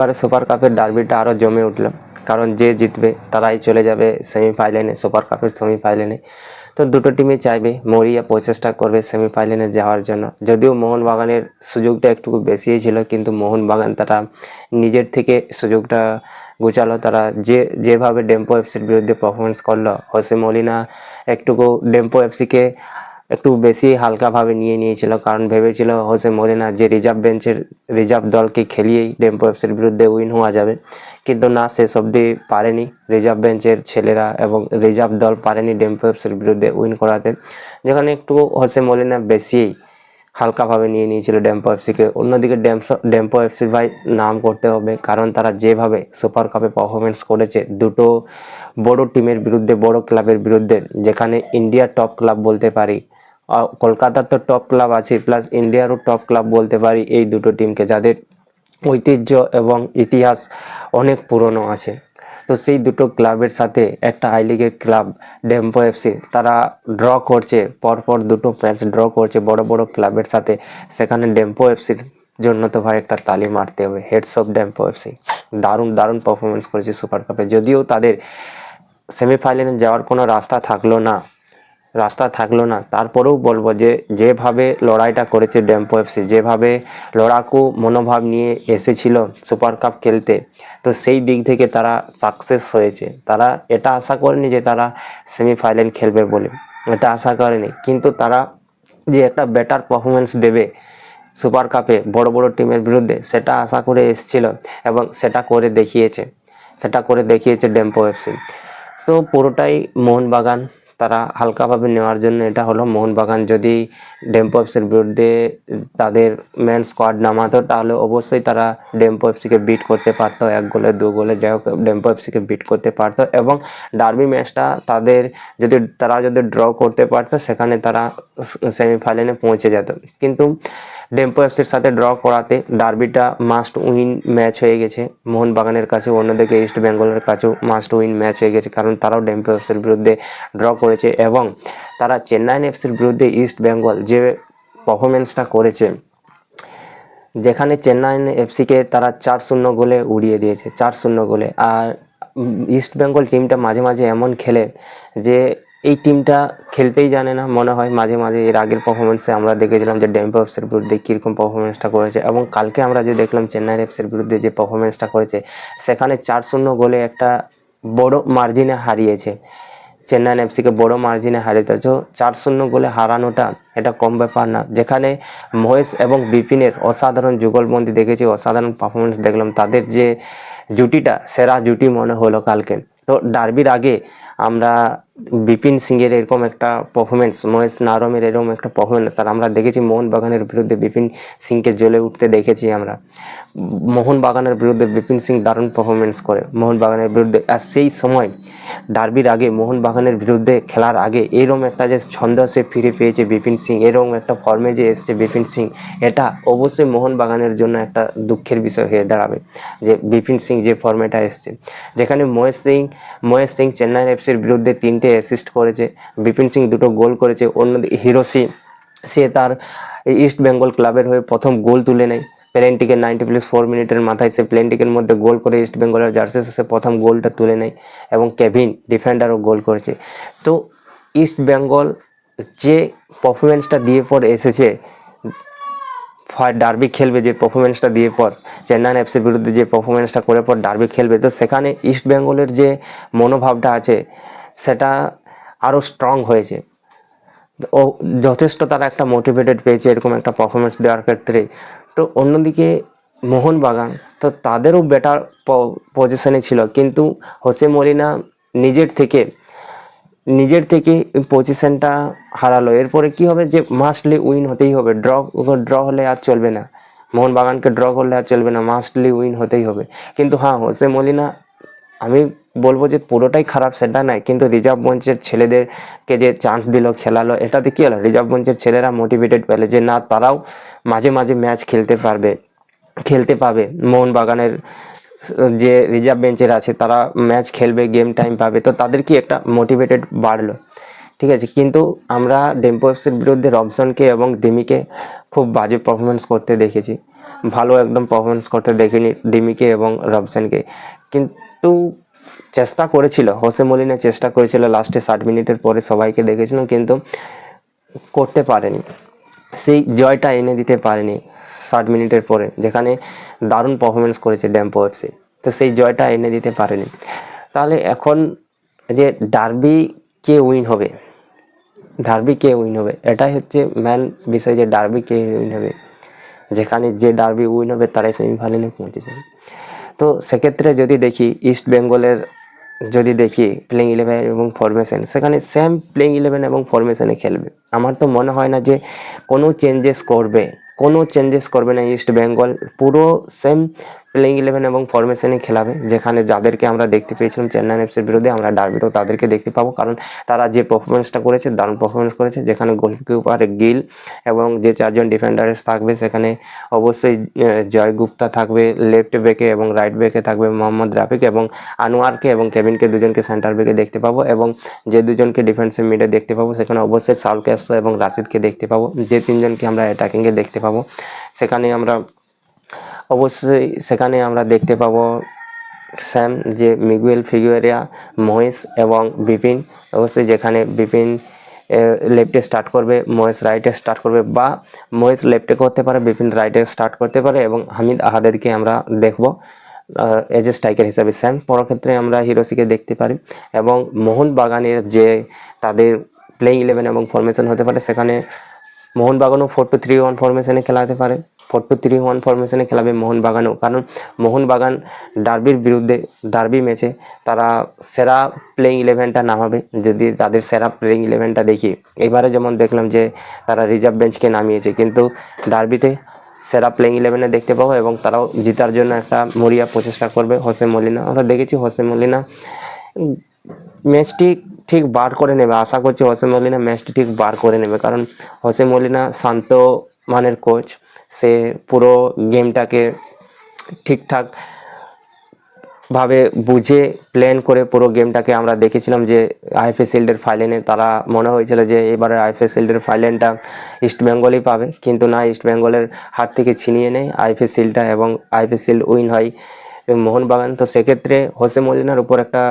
এবারে সুপার কাপের ডার্বিটা আরও জমে উঠল। কারণ যে জিতবে, তারাই চলে যাবে সেমিফাইনালে সুপার কাপের সেমিফাইনালে তো দুটো টিমই চাইবে, মরিয়া প্রচেষ্টা করবে সেমিফাইনালে যাওয়ার জন্য। যদিও মোহনবাগানের সুযোগটা একটু বেশিই ছিল, কিন্তু মোহনবাগান তারা নিজের থেকে সুযোগটা গুছালো। তারা যে, যেভাবে ডেম্পো এফসির বিরুদ্ধে পারফরমেন্স করল, হোসে মলিনা একটুকু ডেম্পো এফসিকে একটু বেশি হালকাভাবে নিয়ে নিয়েছিল, কারণ ভেবেছিল হোসে মলিনা যে রিজার্ভ বেঞ্চের, রিজার্ভ দলকে খেলিয়েই ডেম্পো এফসির বিরুদ্ধে উইন হওয়া যাবে। কিন্তু না, শেষ অবধি পারেনি রিজার্ভ বেঞ্চের ছেলেরা এবং রিজার্ভ দল পারেনি ডেম্পো এফসির বিরুদ্ধে উইন করাতে। যেখানে একটু হোসে মলিনা বেশি হালকাভাবে নিয়ে নিয়েছিল ডেম্পো এফসিকে। অন্যদিকে ডেম্পো এফসি ভাই নাম করতে হবে, কারণ তারা যেভাবে সুপার কাপে পারফরমেন্স করেছে, দুটো বড় টিমের বিরুদ্ধে, বড় ক্লাবের বিরুদ্ধে, যেখানে ইন্ডিয়ার টপ ক্লাব বলতে পারি কলকাতার তো টপ ক্লাব আছে প্লাস ইন্ডিয়ারও টপ ক্লাব বলতে পারি এই দুটো টিমকে যাদের ঐতিহ্য এবং ইতিহাস অনেক পুরনো আছে। তো সেই দুটো ক্লাবের সাথে একটা আই লিগের ক্লাব ডেম্পো এফসি তারা ড্র করছে, পরপর দুটো ম্যাচ ড্র করছে বড় বড় ক্লাবের সাথে। সেখানে ডেম্পো এফসির জন্য তো ভাই একটা তালি মারতে হবে হেডস অফ ডেম্পো এফসি দারুণ দারুণ পারফরমেন্স করেছে সুপার কাপে যদিও তাদের সেমিফাইনালে যাওয়ার কোনো রাস্তা থাকল না রাস্তা থাকল না। তারপরেও বলব যে, যেভাবে লড়াইটা করেছে ড্যাম্পো এফসি যেভাবে লড়াকু মনোভাব নিয়ে এসেছিল সুপার কাপ খেলতে, তো সেই দিক থেকে তারা সাকসেস হয়েছে। তারা এটা আশা করেনি যে তারা সেমিফাইনাল খেলবে বলে। এটা আশা করেনি। কিন্তু তারা যে একটা বেটার পারফরমেন্স দেবে সুপার কাপে বড় বড় টিমের বিরুদ্ধে, সেটা আশা করে এসেছিল এবং সেটা করে দেখিয়েছে। সেটা করে দেখিয়েছে ডেম্পো এফসি তো পুরোটাই মোহনবাগান তারা হালকাভাবে নেওয়ার জন্য এটা হলো মোহনবাগান। যদি ডেম্পো এফসির বিরুদ্ধে তাদের ম্যান স্কোয়াড নামাতো, তাহলে অবশ্যই তারা ডেম্পো এফসিকে বিট করতে পারতো, এক গোলে, দু গোলে। যাই হোক ডেম্পো এফসিকে বিট করতে পারতো এবং ডার্বি ম্যাচটা তাদের যদি, তারা যদি ড্র করতে পারতো, সেখানে তারা সেমিফাইনালে পৌঁছে যেত। কিন্তু ডেম্পো এফসির সাথে ড্র করাতে ডার্বিটা মাস্ট উইন ম্যাচ হয়ে গেছে। মোহনবাগানের কাছে অন্যদিকে ইস্ট বেঙ্গলের কাছেও মাস্ট উইন ম্যাচ হয়ে গেছে, কারণ তারাও ডেম্পো এফসির বিরুদ্ধে ড্র করেছে এবং তারা চেন্নাইন এফসির বিরুদ্ধে ইস্ট বেঙ্গল যে পারফরমেন্সটা করেছে, যেখানে চেন্নাইন এফসিকে তারা চার শূন্য গোলে উড়িয়ে দিয়েছে, চার শূন্য গোলে। আর ইস্ট বেঙ্গল টিমটা মাঝে মাঝে এমন খেলে যে এই টিমটা খেলতেই জানে না, মনে হয় মাঝে মাঝে এর আগের পারফরমেন্সে আমরা দেখেছিলাম যে ডেম্পো এফসের বিরুদ্ধে কীরকম পারফরমেন্সটা করেছে এবং কালকে আমরা যে দেখলাম চেন্নাই এফসের বিরুদ্ধে যে পারফরমেন্সটা করেছে, সেখানে চার শূন্য গোলে একটা বড় মার্জিনে হারিয়েছে। চেন্নাই এফসিকে বড় মার্জিনে হারিয়েছে তো চার শূন্য গোলে হারানোটা এটা কম ব্যাপার না। যেখানে মহেশ এবং বিপিনের অসাধারণ যুগলবন্দি দেখেছি, অসাধারণ পারফরমেন্স দেখলাম। তাদের যে জুটিটা, সেরা জুটি মনে হলো কালকে। তো ডার্বির আগে আমরা বিপিন সিংয়ের এরকম একটা পারফরমেন্স মহেশ নারমের এরকম একটা পারফরমেন্স আর আমরা দেখেছি মোহনবাগানের বিরুদ্ধে বিপিন সিংকে জ্বলে উঠতে দেখেছি আমরা। মোহনবাগানের বিরুদ্ধে বিপিন সিং দারুণ পারফরমেন্স করে। মোহনবাগানের বিরুদ্ধে, আর সেই সময় ডার্বির আগে মোহনবাগানের বিরুদ্ধে খেলার আগে এরকম একটা যে ছন্দ সে ফিরে পেয়েছে বিপিন সিং এরকম একটা ফর্মে যে এসছে বিপিন সিং, এটা অবশ্যই মোহনবাগানের জন্য একটা দুঃখের বিষয় হয়ে দাঁড়াবে যে বিপিন সিং যে ফর্মেটা এসছে। যেখানে মহেশ সিং মহেশ সিং চেন্নাই এফসির বিরুদ্ধে তিনটে অ্যাসিস্ট করেছে, বিপিন সিং দুটো গোল করেছে, অন্যদিকে হিরোসি, সে তার ইস্ট বেঙ্গল ক্লাবের হয়ে প্রথম গোল তুলে নেয়। প্লেনটিকে নাইনটি প্লাস ফোর মিনিটের মাথায় সে প্লেনটিকের মধ্যে গোল করে ইস্ট বেঙ্গলের জার্সি সে প্রথম গোলটা তুলে নেয় এবং কেভিন ডিফেন্ডারও গোল করেছে। তো ইস্ট বেঙ্গল যে পারফরমেন্সটা দিয়ে পর এসেছে ডার্বি খেলবে যে পারফরমেন্সটা দিয়ে পর চেন্নাই এফসির বিরুদ্ধে যে পারফরমেন্সটা করে পর ডার্বি খেলবে, তো সেখানে ইস্ট বেঙ্গলের যে মনোভাবটা আছে, সেটা আরও স্ট্রং হয়েছে। ও, যথেষ্ট তারা একটা মোটিভেটেড পেয়েছে এরকম একটা পারফরমেন্স দেওয়ার ক্ষেত্রে। তো অন্যদিকে মোহনবাগান, তো তাদেরও বেটার পজিশনে ছিল। কিন্তু হোসে মলিনা নিজের থেকে নিজের থেকে পজিশনটা হারালো। এরপরে কি হবে যে মাস্টলি উইন হতেই হবে। ড্র ড্র হলে আর চলবে না। মোহনবাগানকে ড্র করলে আর চলবে না। মাস্টলি উইন হতেই হবে। কিন্তু হ্যাঁ হোসে মলিনা, আমি বলব যে পুরোটাই খারাপ সেটা নয় কিন্তু রিজার্ভ মঞ্চের ছেলেদেরকে যে চান্স দিল, খেলালো, এটাতে কী হলো? রিজার্ভ মঞ্চের ছেলেরা মোটিভেটেড পেলে যে না, তারাও মাঝে মাঝে ম্যাচ খেলতে পারবে, খেলতে পাবে। মোহনবাগানের যে রিজার্ভ বেঞ্চের আছে, তারা ম্যাচ খেলবে গেম টাইম পাবে, তো তাদের কি একটা মোটিভেটেড বাড়লো? ঠিক আছে, কিন্তু আমরা ডেম্পো এফসির বিরুদ্ধে রবসনকে এবং ডিমিকে খুব বাজে পারফরমেন্স করতে দেখেছি। ভালো একদম পারফরমেন্স করতে দেখিনি ডিমিকে এবং রবসানকে কিন্তু চেষ্টা করেছিল, হোসে মলিনা চেষ্টা করেছিল লাস্টে ষাট মিনিটের পরে সবাইকে দেখেছিলাম কিন্তু করতে পারেনি। সেই জয়টা এনে দিতে পারেনি ষাট মিনিটের পরে, যেখানে দারুণ পারফরমেন্স করেছে ড্যাম্পো এফসি তো সেই জয়টা এনে দিতে পারেনি। তাহলে এখন যে ডার্বি কে উইন হবে ডার্বি কে উইন হবে, এটাই হচ্ছে ম্যান বিষয় যে ডার্বি কে উইন হবে। যেখানে যে ডার্বি উইন হবে, তারাই সেমিফাইনালে পৌঁছে যাবে তো সেক্ষেত্রে যদি দেখি ইস্ট বেঙ্গলের যদি দেখি প্লেইং ইলেভেন এবং ফরমেশন সেখানে সেম প্লেইং ইলেভেন এবং ফরমেশনে খেলবে। আমার তো মনে হয় না যে কোনো চেঞ্জেস করবে, কোনো চেঞ্জেস করবে না ইস্ট বেঙ্গল পুরো সেম প্লেইং ইলেভেন এবং ফরমেশনে খেলাবে। যেখানে যাদেরকে আমরা দেখতে পেয়েছিলাম চেন্নাই এফসির বিরুদ্ধে, আমরা ডার্বিতেও তাদেরকে দেখতে পাবো। কারণ তারা যে পারফরমেন্সটা করেছে, দারুণ পারফরমেন্স করেছে। যেখানে গোলকিপার গিল এবং যে চারজন ডিফেন্ডার্স থাকবে, সেখানে অবশ্যই জয় গুপ্তা থাকবে লেফট ব্যাকে এবং রাইট ব্যাকে থাকবে মোহাম্মদ রাফিক এবং আনোয়ারকে এবং কেভিনকে দুজনকে সেন্টার ব্যাকে দেখতে পাবো এবং যে দুজনকে ডিফেন্সিভ মিডে দেখতে পাবো, সেখানে অবশ্যই সাউল ক্যাপসো এবং রাশিদকে দেখতে পাবো। যে তিনজনকে আমরা অ্যাটাকিংয়ে দেখতে পাবো। সেখানে আমরা অবশ্যই সেখানে আমরা দেখতে পাবো স্যাম, যে মিগুয়েল ফিগুয়েরিয়া, মহেশ এবং বিপিন। অবশ্যই যেখানে বিপিন লেফটে স্টার্ট করবে, মহেশ রাইটে স্টার্ট করবে, বা মহেশ লেফটে করতে পারে, বিপিন রাইটে স্টার্ট করতে পারে এবং হামিদ আহাদেরকে আমরা দেখব এজ এ স্ট্রাইকার হিসাবে। স্যাম পরের ক্ষেত্রে আমরা হিরোসিকে দেখতে পারি এবং মোহন বাগানের যে তাদের প্লেইং ইলেভেন এবং ফরমেশন হতে পারে, সেখানে মোহনবাগানও ফোর টু থ্রি ওয়ান ফরমেশনে খেলাতে পারে। ফোর টু থ্রি ওয়ান ফরমেশনে খেলাবে মোহনবাগানও কারণ মোহনবাগান ডার্বির বিরুদ্ধে ডার্বি ম্যাচে তারা সেরা প্লেইং ইলেভেনটা নামাবে। যদি তাদের সেরা প্লেইং ইলেভেনটা দেখি। এবারে যেমন দেখলাম যে তারা রিজার্ভ বেঞ্চকে নামিয়েছে। কিন্তু ডার্বিতে সেরা প্লেইং ইলেভেনে দেখতে পাবো এবং তারাও জিতার জন্য একটা মরিয়া প্রচেষ্টা করবে হোসে মলিনা। আমরা দেখেছি হোসে মলিনা ম্যাচটি ঠিক বার করে নেবে। আশা করছি হোসে মলিনা ম্যাচটি ঠিক বার করে নেবে। কারণ হোসে মলিনা শান্ত মানের কোচ সে পুরো গেমটাকে ঠিকঠাক ভাবে বুঝে প্ল্যান করে পুরো গেমটাকে আমরা দেখেছিলাম যে আইএফএ শিল্ডের ফাইলেনে তারা মনে হয়েছিল যে এবারে আইএফএ শিল্ডের ফাইলেনটা ইস্টবেঙ্গলই পাবে, কিন্তু না ইস্টবেঙ্গলের হাত থেকে ছিনিয়ে নেয় আইএফএ শিল্ডটা এবং আইএফএ শিল্ড উইন হয় মোহনবাগান, তো সেক্ষেত্রে হোসে মলিনার উপর একটা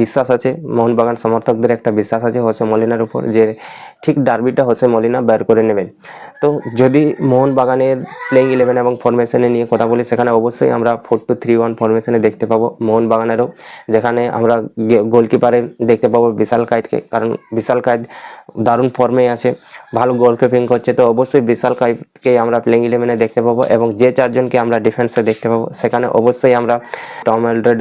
বিশ্বাস আছে। মোহনবাগান সমর্থকদের একটা বিশ্বাস আছে হোসে মলিনার উপর, যে ঠিক ডার্বিটা হোসে মলিনা বের করে নেবেন তো যদি মোহনবাগানের প্লেইং ইলেভেন এবং ফরমেশনে নিয়ে কথা বলি, সেখানে অবশ্যই আমরা ফোর টু থ্রি ওয়ান ফরমেশনে দেখতে পাবো মোহনবাগানেরও, যেখানে আমরা গোলকিপারে দেখতে পাবো বিশাল কায়েদকে। কারণ বিশাল কায়েদ দারুণ ফর্মে আছে। ভালো গোল কিপিং করছে, তো অবশ্যই বিশাল কায়েদকে আমরা প্লেইং ইলেভেনে দেখতে পাবো এবং যে চারজনকে আমরা ডিফেন্সে দেখতে পাবো, সেখানে অবশ্যই আমরা টম এলড্রেড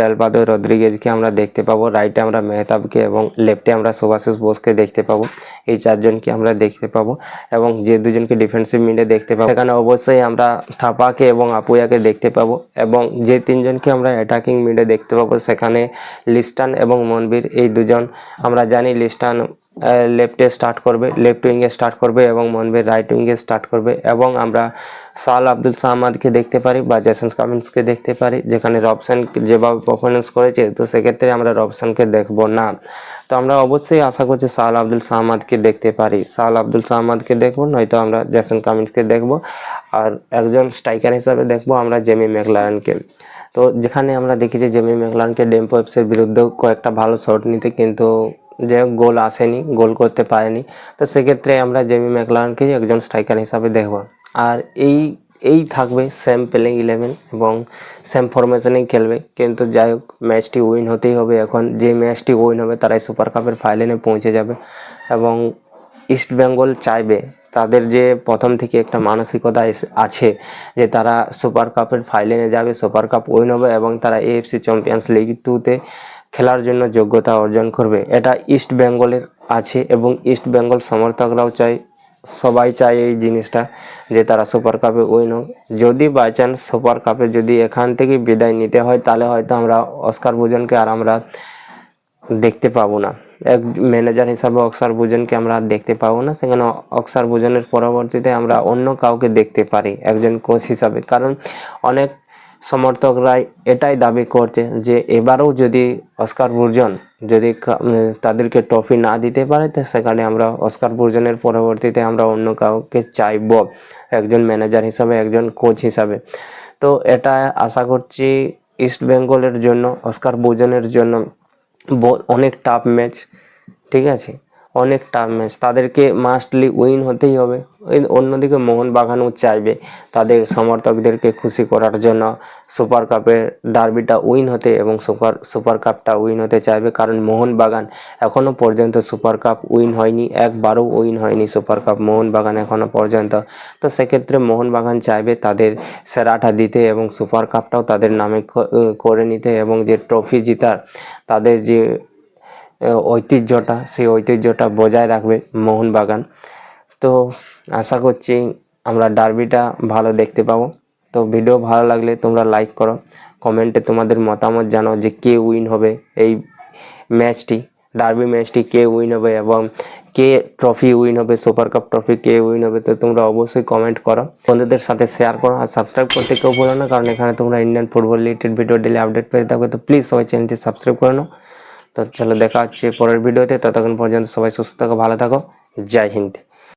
রদ্রিগেজকে আমরা দেখতে পাবো রাইটে আমরা মেহতাবকে এবং লেফটে আমরা সুভাশিস বোসকে দেখতে পাবো, এই চারজনকে আমরা দেখতে পাবো এবং যে দুজনকে ডিফেন্সিভ মিডে দেখতে পাবো, সেখানে অবশ্যই আমরা থাপাকে এবং আপুয়াকে দেখতে পাবো এবং যে তিনজনকে আমরা অ্যাটাকিং মিডে দেখতে পাবো, সেখানে লিস্টান এবং মনবীর, এই দুজন। আমরা জানি লিস্টান লেফটে স্টার্ট করবে লেফট উইংয়ে স্টার্ট করবে এবং মনবীর রাইট উইংয়ে স্টার্ট করবে এবং আমরা সাল আব্দুল সামাদকে দেখতে পারি বা জেসন কামিন্সকে দেখতে পারি, যেখানে রবসান যেভাবে পারফরমেন্স করেছে, তো সেক্ষেত্রে আমরা রবসানকে দেখব না। তো আমরা অবশ্যই আশা করছি সাল আব্দুল সামাদকে দেখতে পারি। সাল আব্দুল সামাদকে দেখব, নয়তো আমরা জেসন কামিন্সকে দেখব আর একজন স্ট্রাইকার হিসাবে দেখব আমরা জেমি ম্যাকলারনকে। তো যেখানে আমরা দেখেছি জেমি ম্যাকলারনকে ডেম্পো এফসির বিরুদ্ধেও কয়েকটা ভালো শট নিতে, কিন্তু যে গোল আসেনি, গোল করতে পারেনি। তো সেক্ষেত্রে আমরা জেমি ম্যাকলারনকে একজন স্ট্রাইকার হিসাবে দেখব। আর এই এই থাকবে সেম প্লেইং ইলেভেন এবং সেম ফরমেশনেই খেলবে। কিন্তু যাই হোক, ম্যাচটি উইন হতেই হবে এখন। যে ম্যাচটি উইন হবে, তারাই সুপার কাপের ফাইনালে পৌঁছে যাবে। এবং ইস্ট বেঙ্গল চাইবে, তাদের যে প্রথম থেকে একটা মানসিকতা আছে যে তারা সুপার কাপের ফাইনালে যাবে সুপার কাপ উইন হবে এবং তারা এএফসি চ্যাম্পিয়ন্স লিগ টুতে খেলার জন্য যোগ্যতা অর্জন করবে। এটা ইস্ট বেঙ্গলের আছে এবং ইস্ট বেঙ্গল সমর্থকরাও চায়, সবাই চায় এই জিনিসটা যে তারা সুপার কাপে উইন হোক। যদি বাই চান্স সুপার কাপে যদি এখান থেকে বিদায় নিতে হয়, তাহলে হয়তো আমরা অস্কার ভুজনকে আর আমরা দেখতে পাবো না। এক ম্যানেজার হিসাবে অক্সার ভুজনকে আমরা দেখতে পাবো না। সেখানে অক্সার ভুজনের পরবর্তীতে আমরা অন্য কাউকে দেখতে পারি, একজন কোচ হিসাবে। কারণ অনেক সমর্থকরাই এটাই দাবি করছে যে এবারেও যদি অস্কার বুর্জন যদি তাদেরকে ট্রফি না দিতে পারে, তো সেখানে আমরা অস্কার বুর্জনের পরবর্তীতে আমরা অন্য কাউকে চাইব একজন ম্যানেজার হিসাবে, একজন কোচ হিসাবে। তো এটা আশা করছি ইস্ট বেঙ্গলের জন্য, অস্কার বুজনের জন্য অনেক টাফ ম্যাচ ঠিক আছে? অনেক টাফ ম্যাচ তাদেরকে মাস্টলি উইন হতেই হবে। অন্যদিকে মোহনবাগানও চাইবে তাদের সমর্থকদেরকে খুশি করার জন্য। সুপার কাপের ডার্বিটা উইন হতে এবং সুপার সুপার কাপটা উইন হতে চাইবে কারণ মোহনবাগান এখনও পর্যন্ত সুপার কাপ উইন হয়নি, একবারও উইন হয়নি সুপার কাপ মোহনবাগান এখনও পর্যন্ত। তো সেক্ষেত্রে মোহনবাগান চাইবে তাদের সেরাটা দিতে এবং সুপার কাপটাও তাদের নামে করে নিতে এবং যে ট্রফি জিতার, তাদের যে ঐতিহ্যটা, সেই ঐতিহ্যটা বজায় রাখবে মোহনবাগান। তো আশা করছি আমরা ডার্বিটা ভালো দেখতে পাবো। তো ভিডিও ভালো লাগলে তোমরা লাইক করো। কমেন্টে তোমাদের মতামত জানাও যে কে উইন হবে এই ম্যাচটি, ডার্বি ম্যাচটি কে উইন হবে এবং কে ট্রফি উইন হবে সুপার কাপ ট্রফি কে উইন হবে, তো তোমরা অবশ্যই কমেন্ট করো। বন্ধুদের সাথে শেয়ার করো আর সাবস্ক্রাইব করতে কেউ বলো না, কারণ এখানে তোমরা Indian football related video daily update পেয়ে থাকবে তো প্লিজ সবাই চ্যানেলটি সাবস্ক্রাইব করে নাও। তো চলো দেখা হচ্ছে পরের ভিডিওতে। ততক্ষণ পর্যন্ত সবাই সুস্থ থাকো, ভালো থাকো। জয় হিন্দ।